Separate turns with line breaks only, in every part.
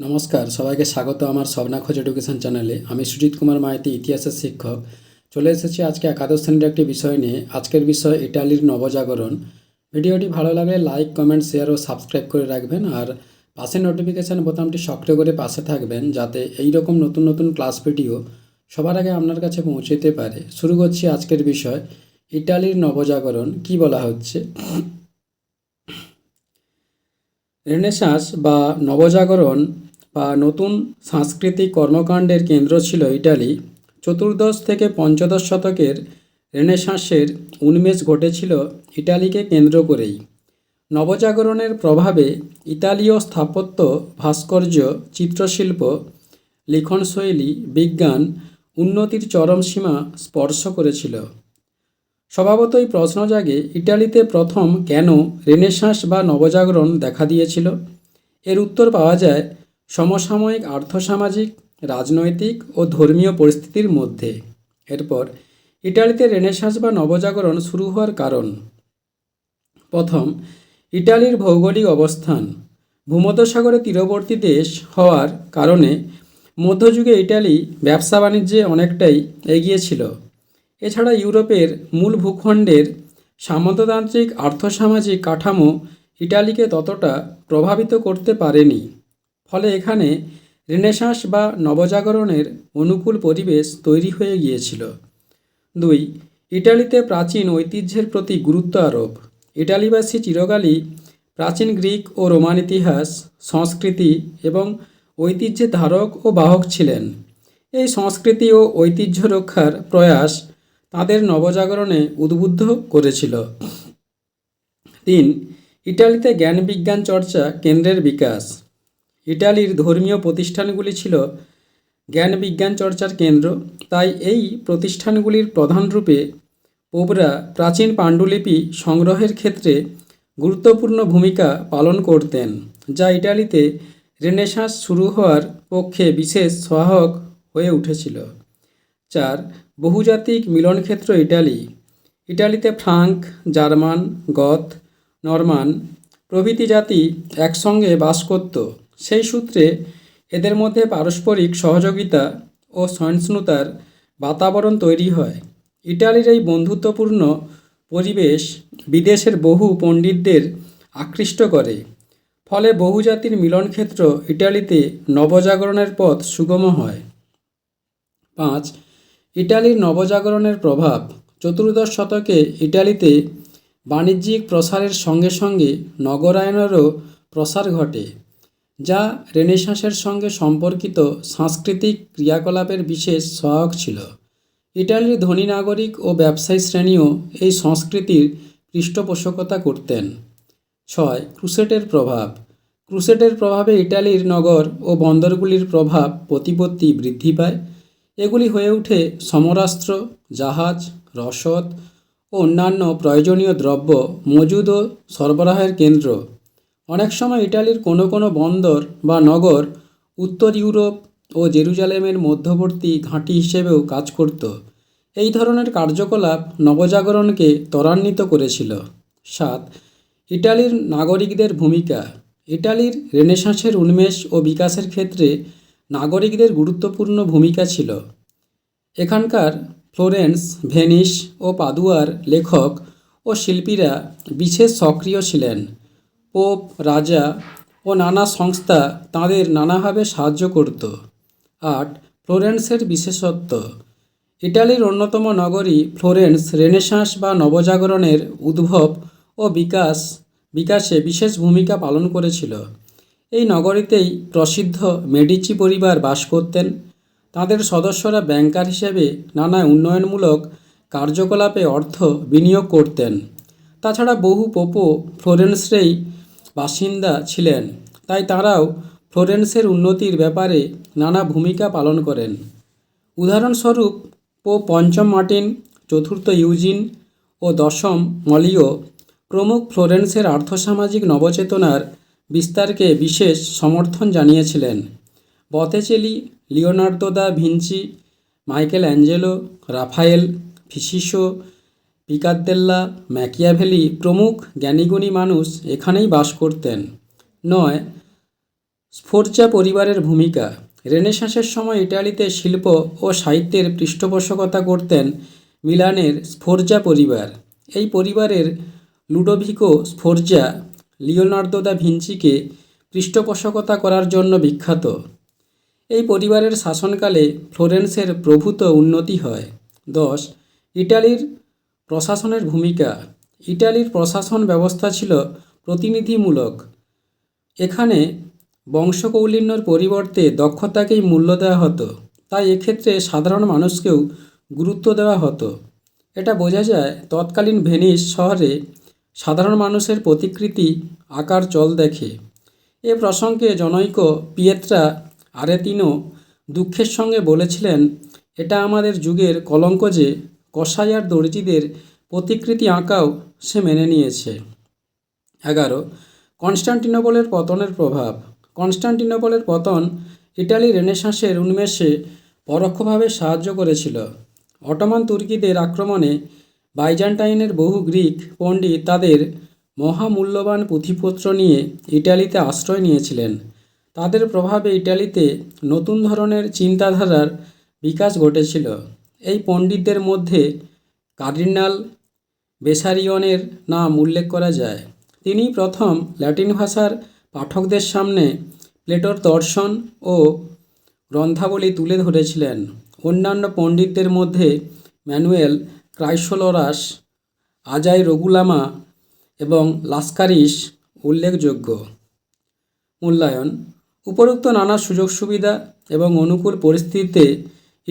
নমস্কার, সবাইকে স্বাগত আমার স্বপ্না এডুকেশন চ্যানেলে। আমি সুজিত কুমার মাইতি, ইতিহাসের শিক্ষক। চলে এসেছি আজকে একাদশ শ্রেণির একটি বিষয় নিয়ে। আজকের বিষয় ইটালির নবজাগরণ। ভিডিওটি ভালো লাগলে লাইক, কমেন্ট, শেয়ার ও সাবস্ক্রাইব করে রাখবেন। আর পাশে নোটিফিকেশান বোতামটি সক্রিয় করে পাশে থাকবেন, যাতে এই রকম নতুন নতুন ক্লাস ভিডিও সবার আগে আপনার কাছে পৌঁছে যেতে পারে। শুরু করছি আজকের বিষয়, ইটালির নবজাগরণ, কি বলা হচ্ছে? রেনেসাঁস বা নবজাগরণ বা নতুন সাংস্কৃতিক কর্মকাণ্ডের কেন্দ্র ছিল ইটালি, চতুর্দশ থেকে পঞ্চদশ শতকের রেনেসাঁসের উন্মেষ ঘটেছিল ইটালিকে কেন্দ্র করেই। নবজাগরণের প্রভাবে ইতালীয় স্থাপত্য, ভাস্কর্য, চিত্রশিল্প, লিখনশৈলী, বিজ্ঞান উন্নতির চরম সীমা স্পর্শ করেছিল। স্বভাবতই প্রশ্ন জাগে ইটালিতে প্রথম কেন রেনেসাঁস বা নবজাগরণ দেখা দিয়েছিল? এর উত্তর পাওয়া যায় সমসাময়িক আর্থসামাজিক রাজনৈতিক ও ধর্মীয় পরিস্থিতির মধ্যে। এরপর, ইটালিতে রেনেসাঁস বা নবজাগরণ শুরু হওয়ার কারণ। প্রথম, ইটালির ভৌগোলিক অবস্থান। ভূমধ্যসাগরের তীরবর্তী দেশ হওয়ার কারণে মধ্যযুগে ইটালি ব্যবসা বাণিজ্যে অনেকটাই এগিয়ে ছিল। এছাড়া ইউরোপের মূল ভূখণ্ডের সামন্ততান্ত্রিক আর্থসামাজিক কাঠামো ইটালিকে ততটা প্রভাবিত করতে পারেনি। ফলে এখানে রেনেসাঁস বা নবজাগরণের অনুকূল পরিবেশ তৈরি হয়ে গিয়েছিল। দুই, ইটালিতে প্রাচীন ঐতিহ্যের প্রতি গুরুত্ব আরোপ। ইটালিবাসী চিরকালই প্রাচীন গ্রিক ও রোমান ইতিহাস, সংস্কৃতি এবং ঐতিহ্যের ধারক ও বাহক ছিলেন। এই সংস্কৃতি ও ঐতিহ্য রক্ষার প্রয়াস তাদের নবজাগরণে উদ্বুদ্ধ করেছিল। তিন, ইটালিতে জ্ঞান বিজ্ঞান চর্চা কেন্দ্রের বিকাশ। ইটালির ধর্মীয় প্রতিষ্ঠানগুলি ছিল জ্ঞান বিজ্ঞান চর্চার কেন্দ্র। তাই এই প্রতিষ্ঠানগুলির প্রধান রূপে পোবরা প্রাচীন পাণ্ডুলিপি সংগ্রহের ক্ষেত্রে গুরুত্বপূর্ণ ভূমিকা পালন করতেন, যা ইটালিতে রেনেসাঁস শুরু হওয়ার পক্ষে বিশেষ সহায়ক হয়ে উঠেছিল। চার, বহুজাতিক মিলনক্ষেত্র ইটালি। ইটালিতে ফ্রাঙ্ক, জার্মান, গথ, নরমান প্রভৃতি জাতি একসঙ্গে বাস করত। সেই সূত্রে এদের মধ্যে পারস্পরিক সহযোগিতা ও সহিষ্ণুতার বাতাবরণ তৈরি হয়। ইটালির এই বন্ধুত্বপূর্ণ পরিবেশ বিদেশের বহু পণ্ডিতদের আকৃষ্ট করে। ফলে বহুজাতির মিলনক্ষেত্র ইটালিতে নবজাগরণের পথ সুগম হয়। পাঁচ, ইটালির নবজাগরণের প্রভাব। চতুর্দশ শতকে ইটালিতে বাণিজ্যিক প্রসারের সঙ্গে সঙ্গে নগরায়নেরও প্রসার ঘটে। যা রেনেসাঁসের সঙ্গে সম্পর্কিত সাংস্কৃতিক ক্রিয়াকলাপের বিশেষ সহায়ক ছিল। ইটালির ধনী নাগরিক ও ব্যবসায়ী শ্রেণীও এই সংস্কৃতির পৃষ্ঠপোষকতা করতেন। ছয়, ক্রুসেটের প্রভাব। ক্রুসেটের প্রভাবে ইটালির নগর ও বন্দরগুলির প্রভাব প্রতিপত্তি বৃদ্ধি পায়। এগুলি হয়ে ওঠে সমরাস্ত্র, জাহাজ, রসদ ও অন্যান্য প্রয়োজনীয় দ্রব্য মজুদ ও সরবরাহের কেন্দ্র। অনেক সময় ইটালির কোনো কোনো বন্দর বা নগর উত্তর ইউরোপ ও জেরুজালেমের মধ্যবর্তী ঘাঁটি হিসেবেও কাজ করত। এই ধরনের কার্যকলাপ নবজাগরণকে ত্বরান্বিত করেছিল। সাত, ইটালির নাগরিকদের ভূমিকা। ইটালির রেনেসাঁসের উন্মেষ ও বিকাশের ক্ষেত্রে নাগরিকদের গুরুত্বপূর্ণ ভূমিকা ছিল। এখানকার ফ্লোরেন্স, ভেনিস ও পাদুয়ার লেখক ও শিল্পীরা বিশেষ সক্রিয় ছিলেন। পোপ, রাজা ও নানা সংস্থা তাদের নানাভাবে সাহায্য করত। আট, ফ্লোরেন্সের বিশেষত্ব। ইটালির অন্যতম নগরী ফ্লোরেন্স রেনেসাঁস বা নবজাগরণের উদ্ভব ও বিকাশ, বিকাশে বিশেষ ভূমিকা পালন করেছিল। এই নগরীতেই প্রসিদ্ধ মেডিচি পরিবার বাস করতেন। তাদের সদস্যরা ব্যাংকার হিসেবে নানা উন্নয়নমূলক কার্যকলাপে অর্থ বিনিয়োগ করতেন। তাছাড়া বহু পোপো ফ্লোরেন্সেরই বাসিন্দা ছিলেন, তাই তারাও ফ্লোরেন্সের উন্নতির ব্যাপারে নানা ভূমিকা পালন করেন। উদাহরণস্বরূপ, পোপ পঞ্চম মার্টিন, চতুর্থ ইউজিন ও দশম মলিও প্রমুখ ফ্লোরেন্সের আর্থসামাজিক নবচেতনার বিস্তারকে বিশেষ সমর্থন জানিয়েছিলেন। Botticelli, Leonardo da Vinci, Michelangelo, Raphael ফিসিসো পিকাদ্দেল্লা ম্যাকিয়াভেলি প্রমুখ জ্ঞানীগুণী মানুষ এখানেই বাস করতেন। নয় স্ফোর্জা পরিবারের ভূমিকা। রেনেসাঁসের সময় ইটালিতে শিল্প ও সাহিত্যের পৃষ্ঠপোষকতা করতেন মিলানের স্ফোর্জা পরিবার। এই পরিবারের লুডোভিকো স্ফোর্জা লিওনার্দো দা ভিঞ্চিকে পৃষ্ঠপোষকতা করার জন্য বিখ্যাত। এই পরিবারের শাসনকালে ফ্লোরেন্সের প্রভূত উন্নতি হয়। দশ, ইটালির প্রশাসনের ভূমিকা। ইটালির প্রশাসন ব্যবস্থা ছিল প্রতিনিধিমূলক। এখানে বংশকৌলিন্যর পরিবর্তে দক্ষতাকেই মূল্য দেওয়া হতো। তাই এক্ষেত্রে সাধারণ মানুষকেও গুরুত্ব দেওয়া হতো। এটা বোঝা যায়, তৎকালীন ভেনিস শহরে সাধারণ মানুষের প্রতিকৃতি আকার চল দেখে। এ প্রসঙ্গে জনৈক পিয়েত্রা আরেতিনো দুঃখের সঙ্গে বলেছিলেন, এটা আমাদের যুগের কলঙ্ক যে কসাই দর্জিদের প্রতিকৃতি আঁকাও সে মেনে নিয়েছে। এগারো, কনস্টান্টিনোপলের পতনের প্রভাব। কনস্টান্টিনোপলের পতন ইটালি রেনেসাঁসের উন্মেষে পরোক্ষভাবে সাহায্য করেছিল। অটোমান তুর্কিদের আক্রমণে বাইজান্টাইনের বহু গ্রিক পণ্ডিত তাদের মহামূল্যবান পুঁথিপত্র নিয়ে ইটালিতে আশ্রয় নিয়েছিলেন। তাদের প্রভাবে ইটালিতে নতুন ধরনের চিন্তাধারার বিকাশ ঘটেছিল। এই পণ্ডিতদের মধ্যে কার্ডিনাল বেসারিয়নের নাম উল্লেখ করা যায়। তিনি প্রথম ল্যাটিন ভাষার পাঠকদের সামনে প্লেটোর দর্শন ও গ্রন্থাবলী তুলে ধরেছিলেন। অন্যান্য পণ্ডিতদের মধ্যে ম্যানুয়েল ক্রাইসোলোরাস, আজাই রগুলামা এবং লাস্কারিস উল্লেখযোগ্য। মূল্যায়ন, উপরোক্ত নানা সুযোগ সুবিধা এবং অনুকূল পরিস্থিতিতে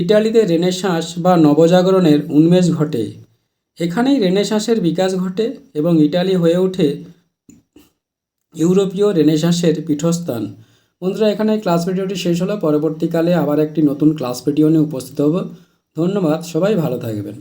ইটালিতে রেনেসাঁস বা নবজাগরণের উন্মেষ ঘটে। এখানেই রেনেসাঁসের বিকাশ ঘটে এবং ইটালি হয়ে ওঠে ইউরোপীয় রেনেসাঁসের পীঠস্থান। বন্ধুরা, এখানে ক্লাস ভিডিওটি শেষ হলো। পরবর্তীকালে আবার একটি নতুন ক্লাস ভিডিও নিয়ে উপস্থিত হব। ধন্যবাদ, সবাই ভালো থাকবেন।